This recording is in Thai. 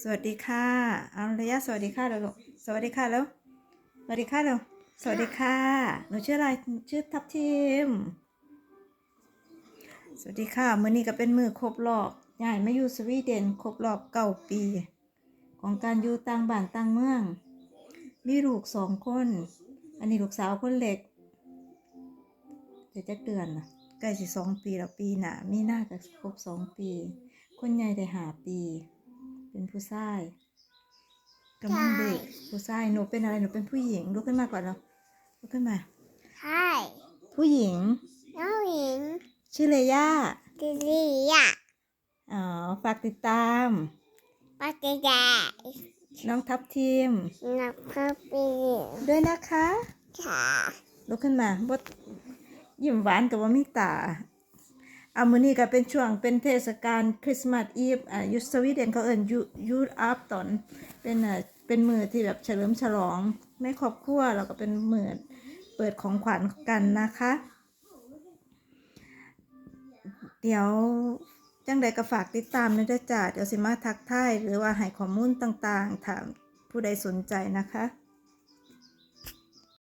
สวัสดีค่ะอารยะสวัสดีค่ะแล้วลูกสวัสดีค่ะแล้วสวัสดีค่ะแล้วสวัสดีค่ะ หนูชื่ออะไร ชื่อทับทิม สวัสดีค่ะ มื้อนี้ก็เป็นมือครบรอบยายมาอยู่สวีเดนครบรอบเก้าปี ของการอยู่ต่างบ้านต่างเมือง มีลูกสองคน อันนี้ลูกสาวคนเล็กเดี๋ยวจะเดือนนะใกล้สิสองปีแล้วปีหนามีหน้าก็ครบสองปี คนใหญ่ได้หาปี เป็นผู้ชายกำลังเด็กผู้ชายหนูเป็นอะไรหนูเป็นผู้หญิงลุกขึ้นมาก่อนแล้วลุกขึ้นมาใช่ผู้หญิงน้องหญิง ชื่อเลย่าดิลีอะอ๋อฝากติดตามปาติแดน้องทับทิมนักพปีด้วยนะคะ ค่ะลุกขึ้นมาบดยิ้มหวานกับว่ามีตา อามือนี้ก็เป็นช่วงเป็นเทศกาลคริสต์มาสอีฟอ่ายูสวีเดนเขาเอิญยูยูอัพตอนเป็นอ่าเป็นมือที่แบบเฉลิมฉลองในครอบครัวแล้วก็เป็นมือเปิดของขวัญกันนะคะ เดี๋ยวจังใดก็ฝากติดตามนะจ๊ะจ้าเดี๋ยวสิมาทักทายหรือว่าให้ข้อมูลต่างๆ ถามผู้ใดสนใจนะคะ